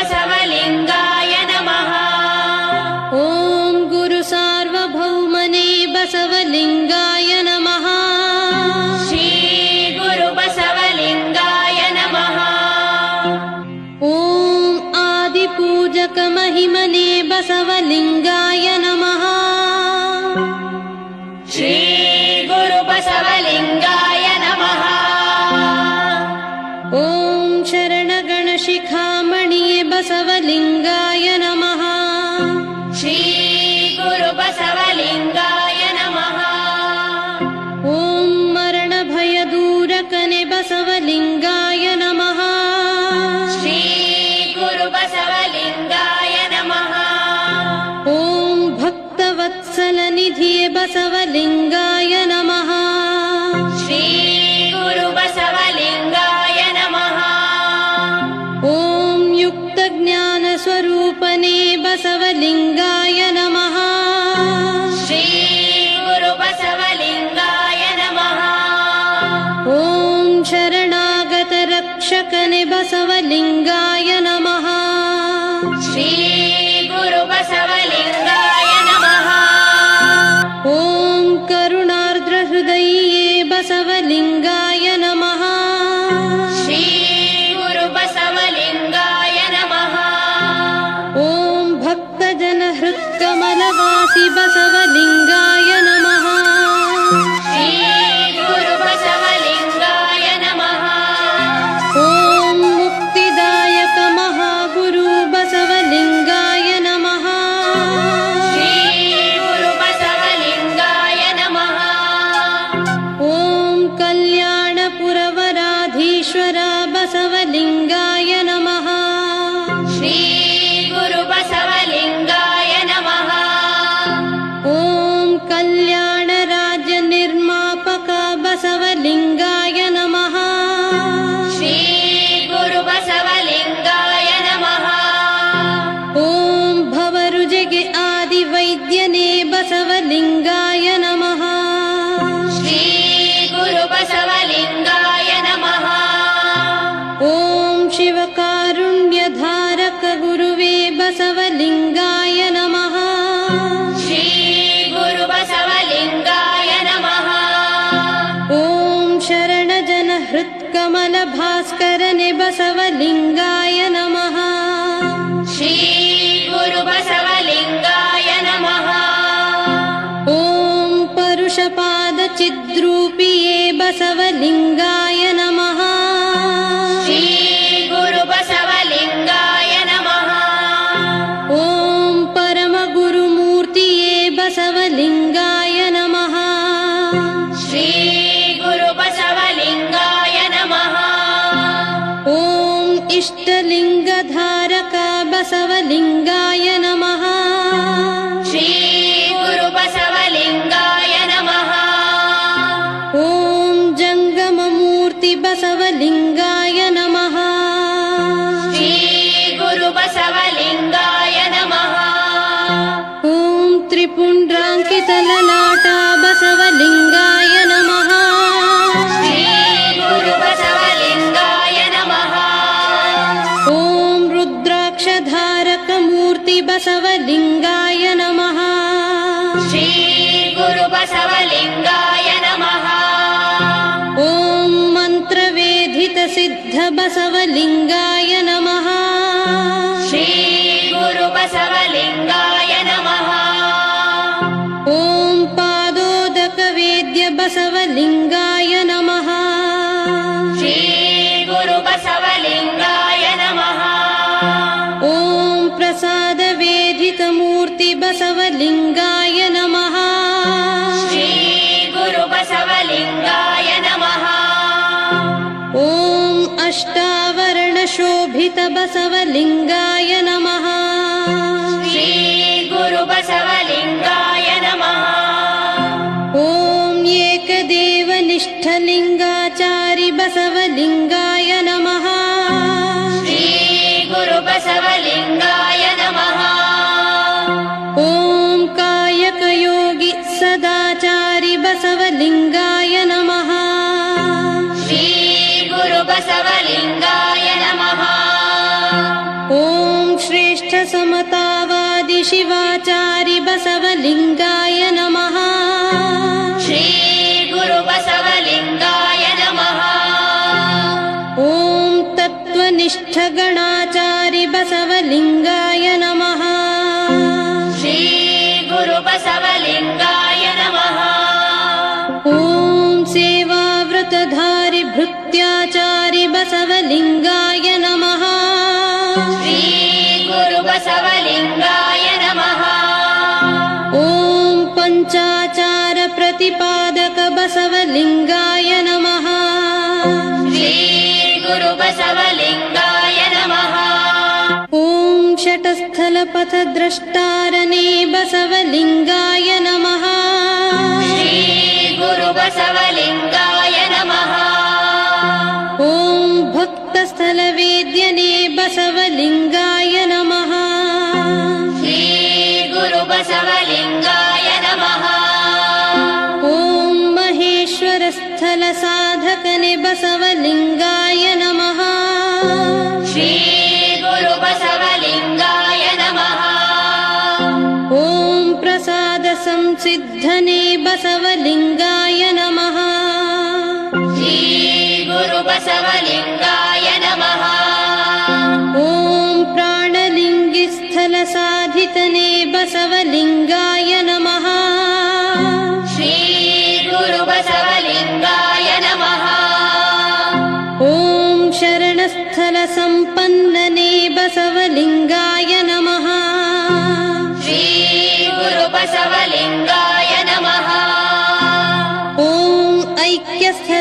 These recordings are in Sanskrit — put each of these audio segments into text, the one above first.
बसवलिङ्गाय नमः। ॐ गुरु सार्वभौमने बसवलिङ्गाय नमः। श्रीगुरु बसवलिङ्गाय नमः। ॐ आदिपूजकमहिमने बसवलिङ्ग य नमः। श्रीगुरु बसवलिङ्गाय नमः। ॐ युक्तज्ञानस्वरूपने बसवलिङ्गाय नमः। श्रीगुरुबसवलिङ्गाय नमः। ॐ शरणागतरक्षकने बसवलिङ्गाय नमः। श्री कमलभास्करने बसवलिङ्गाय नमः। श्रीगुरुबसवलिङ्गाय नमः। ॐ परुषपादचिद्रूपिये बसवलिङ्गाय इष्टलिङ्गधारका बसवलिङ्गाय नमः। श्रीगुरुबसवलिङ्गाय नमः। ॐ मन्त्रवेधितसिद्धबसवलिङ्गाय नमः। शोभितबसवलिङ्गायुरुबसवलिङ्गाय नमः। श्रीगुरुबसवलिङ्गाय नमः। ॐ एकदेवनिष्ठलिङ्गाचारी बसवलिङ्गाय नमः। श्रीगुरुबसवलिङ्गाय शिवाचारि बसवलिङ्गाय नमः। श्रीगुरुबसवलिङ्गाय नमः। ॐ तत्त्वनिष्ठगणाचारि बसवलिङ्गाय नमः। श्रीगुरुबसवलिङ्गाय नमः। ॐ सेवाव्रतधारि भृत्याचारि बसवलिङ्गाय नमः। श्रीगुरुबसवलिङ्गाय पञ्चाचारप्रतिपादक बसवलिङ्गाय नमः। श्रीगुरुबसवलिङ्गाय नमः। ॐ षटस्थलपथद्रष्टारणे बसवलिङ्गाय नमः। श्रीगुरुबसवलिङ्गाय नमः। ॐ भक्तस्थलवेद्यने बसवलिङ्गाय प्रसादसंसिद्धने बसवलिङ्गाय नमः। श्रीगुरुबसवलिङ्गाय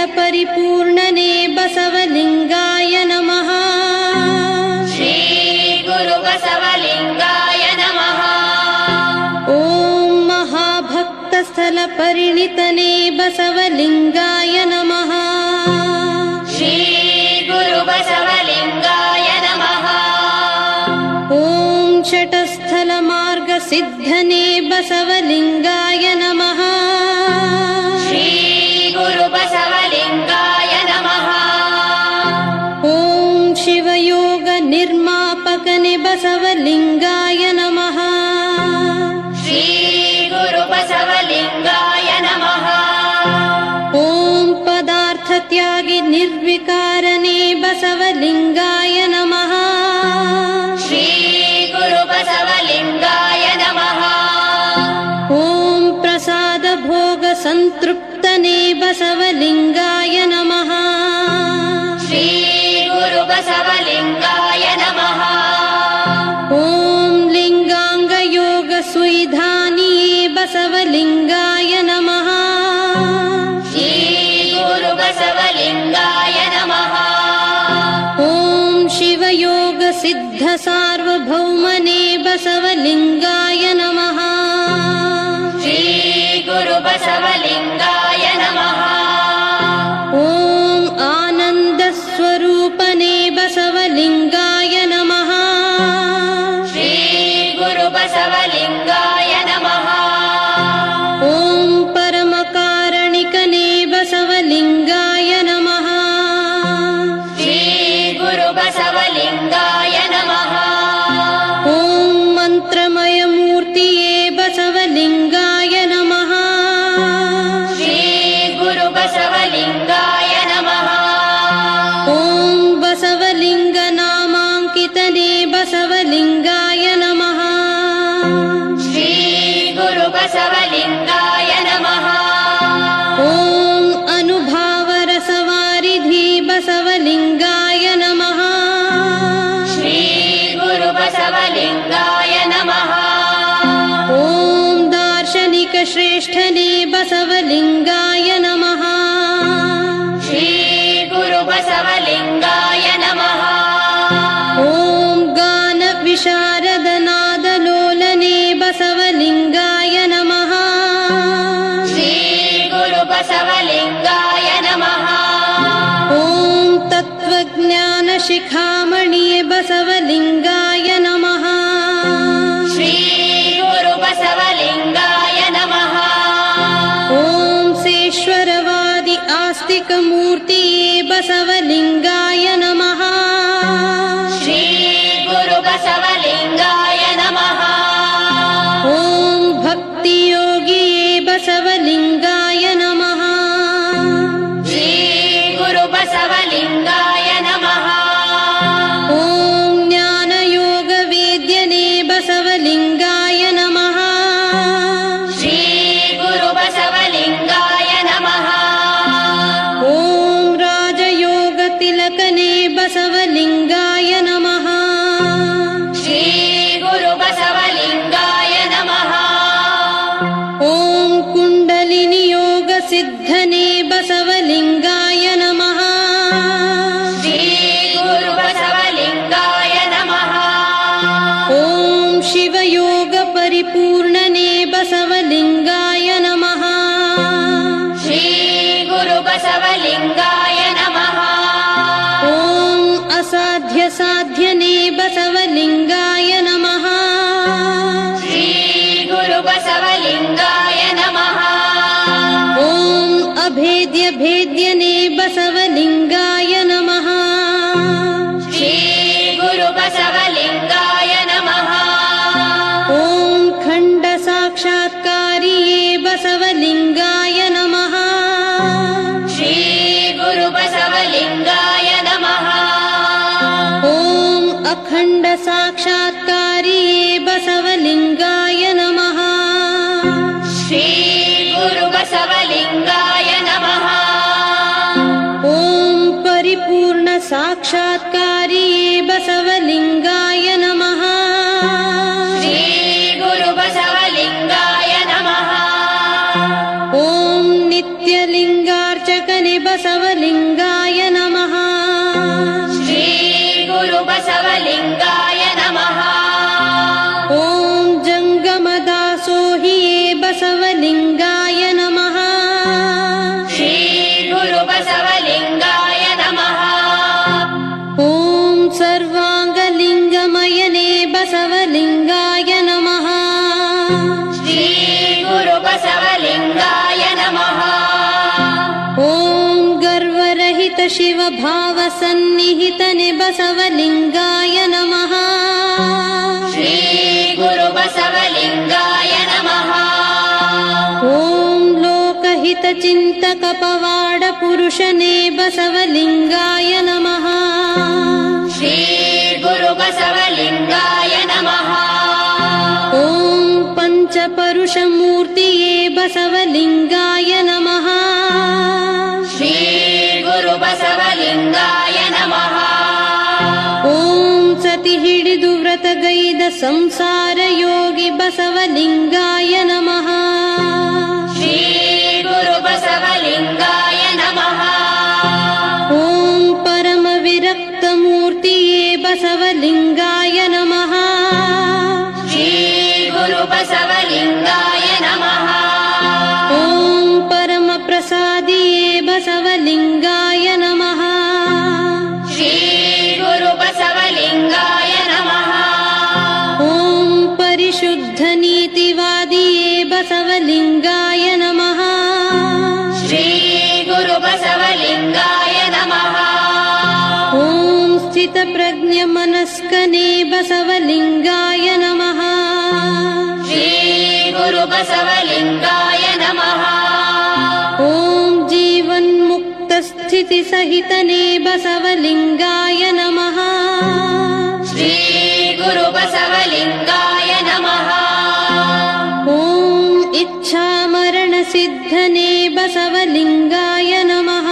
ऐक्यस्थलपरिपूर्णने बसवलिङ्गाय नमः। श्रीगुरुबसवलिङ्गाय नमः। ॐ महाभक्तस्थलपरिणितने बसवलिङ्गाय नमः। श्रीगुरुबसवलिङ्गाय नमः। ॐ षटस्थलमार्गसिद्धने बसवलिङ्गाय नमः निर्विकारणे शिवयोगसिद्धसार्वभौमने बसवलिङ्गाय नमः। श्रीगुरुबसवलिङ्गाय दार्शनिकश्रेष्ठने बसवलिङ्गाय नमः। श्रीगुरुबसवलिङ्गाय नमः। ॐ गानविशारदनादलोलने बसवलिङ्गाय नमः। श्रीगुरुबसवलिङ्गाय नमः। ॐ तत्त्वज्ञानशिखामणिये बसवलिङ्गाय आस्तिकमूर्तिये बसवलिङ्गाय नमः अभेद्यभेद्यने बसवलिङ्गाय नमः। श्रीगुरुबसवलिङ्गाय नमः। ॐ खण्डसाक्षात्कारिये बसवलिङ्गाय नमः। श्रीगुरुबसवलिङ्गाय नमः। ॐ अखण्डसाक्षात्कारिये परिपूर्णसाक्षात्कारिये बसवलिङ्गाय गर्वरहित शिवभावसन्निहितने बसवलिङ्गाय नमः। श्रीगुरुबसवलिङ्गाय नमः। ॐ लोकहितचिन्तकपवाडपुरुषने बसवलिङ्गाय नमः। श्रीगुरुबसवलिङ्गाय नमः। ॐ पञ्चपरुषमूर्तिये बसवलिङ्गाय नमः संसारयोगि बसवलिङ्गाय नमः बसवलिङ्गाय नमः। श्रीगुरुबसवलिङ्गाय नमः। ॐ जीवन्मुक्तस्थितिसहितने बसवलिङ्गाय नमः। श्रीगुरुबसवलिङ्गाय नमः। ॐ इच्छामरणसिद्धने बसवलिङ्गाय नमः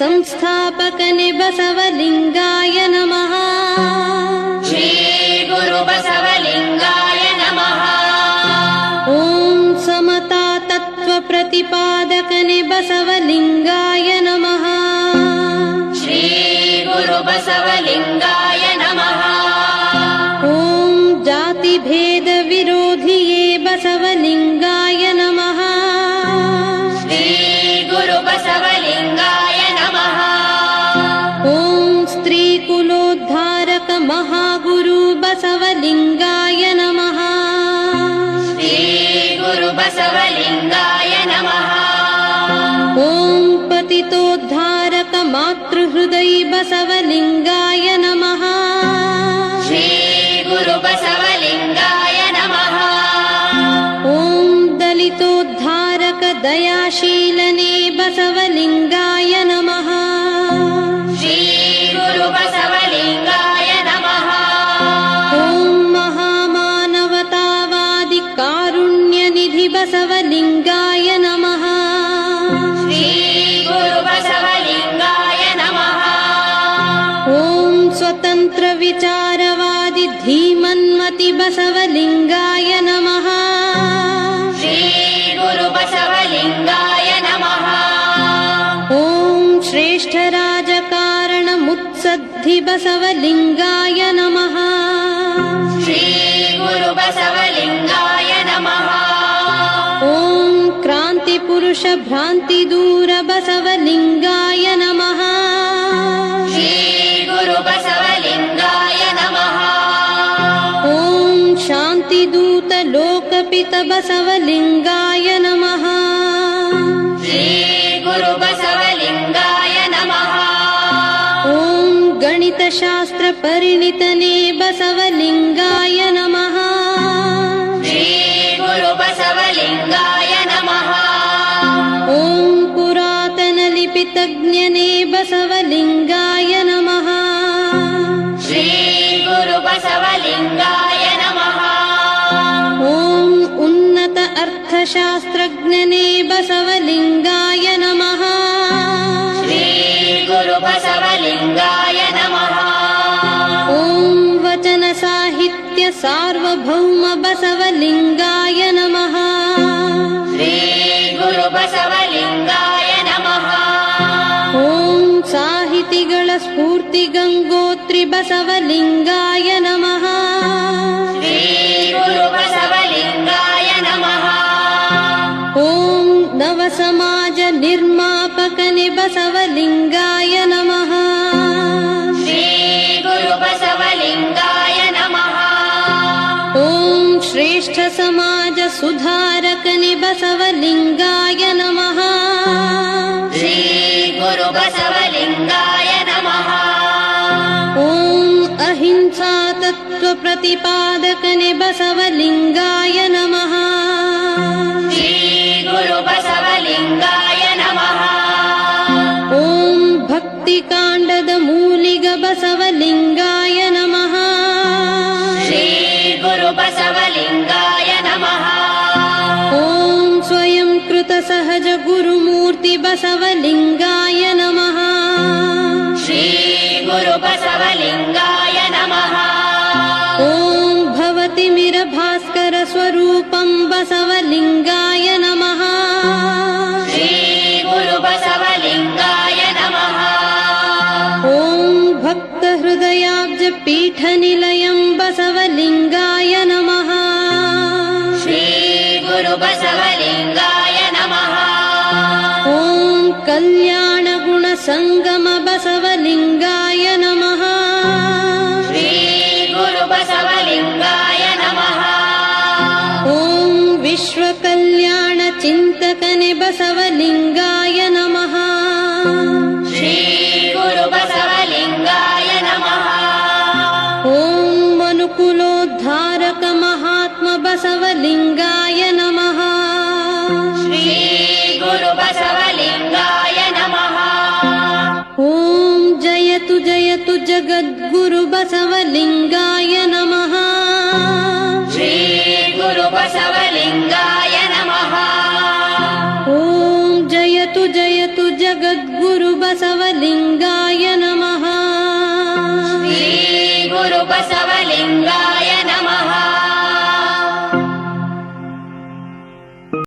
जगद्गुरुपीठसंस्थापकने बसवलिङ्गाय नमः। श्रीगुरुबसवलिङ्गाय नमः। ॐ समता तत्त्वप्रतिपादकने बसवलिङ्गाय नमः। श्रीगुरुबसवलिङ्गाय नमः। ॐ जातिभेदविरोधिये ॐ पतितोद्धारक मातृहृदय बसवलिङ्गाय नमः। श्रीगुरुबसवलिङ्गाय नमः। ॐ दलितोद्धारक दयाशीलने बसवलिङ्गाय नमः धीमन्मति बसवलिङ्गाय नमः। श्रीगुरुबसवलिङ्गाय नमः। ॐ श्रेष्ठराजकारणमुत्सद्धि बसवलिङ्गाय नमः। श्रीगुरुबसवलिङ्गाय नमः। ॐ क्रान्तिपुरुषभ्रान्तिदूर बसवलिङ्गाय नमः बसवलिङ्गाय नमः। श्रीगुरुबसवलिङ्गाय नमः। ॐ गणितशास्त्रपरिणितने बसवलिङ्गाय नमः। श्रीगुरुबसवलिङ्गाय नमः। ॐ पुरातनलिपितज्ञने बसवलिङ्गाय नमः। श्रीगुरुबसवलिङ्गाय अर्थशास्त्रज्ञने बसवलिङ्गाय नमः। श्रीगुरुबसवलिङ्गाय नमः। ॐ वचनसाहित्य सार्वभौम बसवलिङ्गाय नमः। श्रीगुरुबसवलिङ्गाय नमः। ॐ साहितिगलस्फूर्ति गङ्गोत्रि बसवलिङ्गाय नमः। बसवलिङ्गाय नमः। श्रीगुरुबसवलिङ्गाय नमः। ॐ श्रेष्ठ समाज सुधारकने बसवलिङ्गाय नमः। श्रीगुरुबसवलिङ्गाय नमः। ॐ अहिंसा तत्त्वप्रतिपादकने बसवलिङ्गाय नमः श्रीगुरुबसवलिङ्गाय नमः। ॐ भक्तिकाण्डद मूलिग बसवलिङ्गाय नमः। श्रीगुरुबसवलिङ्गाय नमः। ॐ स्वयं कृतसहज गुरुमूर्ति बसवलिङ्गाय नमः। श्रीगुरुबसवलिङ्गाय भक्तहृदयाब्जपीठनिलयं बसवलिङ्गाय नमः। श्रीगुरुबसवलिङ्गाय नमः। ॐ कल्याणगुणसङ्गम बसवलिङ्गाय नमः। श्रीगुरुबसवलिङ्गाय नमः। ॐ विश्वकल्याणचिन्तकने बसवलिङ्गाय मनुकुलोद्धारक महात्म बसवलिङ्गाय नमः। श्रीगुरुबसवलिङ्गाय नमः। ॐ जयतु जयतु जगद्गुरु बसवलिङ्गाय नमः। श्रीगुरुबसवलिङ्गाय